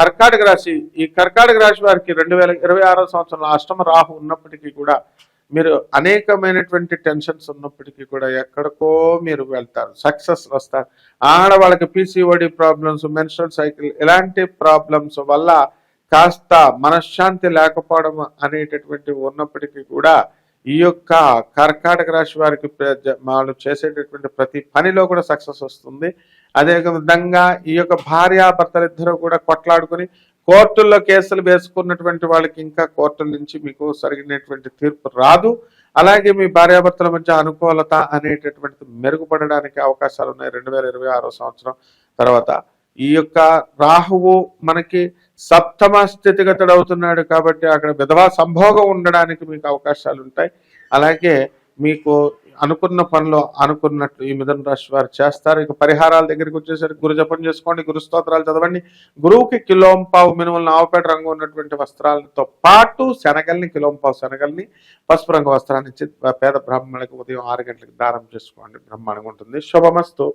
కర్కాటక రాశి ఈ కర్కాటక రాశి వారికి రెండు వేల ఇరవై ఆరో సంవత్సరంలో అష్టమ రాహు ఉన్నప్పటికీ కూడా మీరు అనేకమైనటువంటి టెన్షన్స్ ఉన్నప్పటికీ కూడా ఎక్కడికో మీరు వెళ్తారు సక్సెస్ వస్తారు. ఆడవాళ్ళకి పీసీఓడి ప్రాబ్లమ్స్ మెన్స్ట్రల్ సైకిల్ ఇలాంటి ప్రాబ్లమ్స్ వల్ల కాస్త మనశ్శాంతి లేకపోవడం అనేటటువంటి ఉన్నప్పటికీ కూడా ఈ యొక్క కర్కాటక రాశి వారికి వాళ్ళు చేసేటటువంటి ప్రతి పనిలో కూడా సక్సెస్ వస్తుంది. అదే విధంగా ఈ యొక్క భార్యాభర్తలు ఇద్దరు కూడా కొట్లాడుకుని కోర్టుల్లో కేసులు వేసుకున్నటువంటి వాళ్ళకి ఇంకా కోర్టుల నుంచి మీకు సరిగినటువంటి తీర్పు రాదు. అలాగే మీ భార్యాభర్తల మధ్య అనుకూలత అనేటటువంటిది మెరుగుపడడానికి అవకాశాలు ఉన్నాయి. రెండు వేల ఇరవై సంవత్సరం తర్వాత ఈ యొక్క రాహువు మనకి సప్తమ స్థితిగతుడు అవుతున్నాడు కాబట్టి అక్కడ విధవా సంభోగం ఉండడానికి మీకు అవకాశాలు ఉంటాయి. అలాగే మీకు అనుకున్న పనులు అనుకున్నట్లు ఈ మిథున రాశి వారు చేస్తారు. ఇక పరిహారాల దగ్గరికి వచ్చేసరికి గురు జపం చేసుకోండి గురు స్తోత్రాలు చదవండి. గురువుకి కిలోంపావు మినుములు ఆవుపేట రంగు ఉన్నటువంటి వస్త్రాలతో పాటు శనగల్ని కిలోంపావు శనగల్ని పసుపు రంగు వస్త్రాన్ని పేద బ్రాహ్మణులకు ఉదయం ఆరు గంటలకు దానం చేసుకోండి. బ్రహ్మాండంగా ఉంటుంది. శుభమస్తు.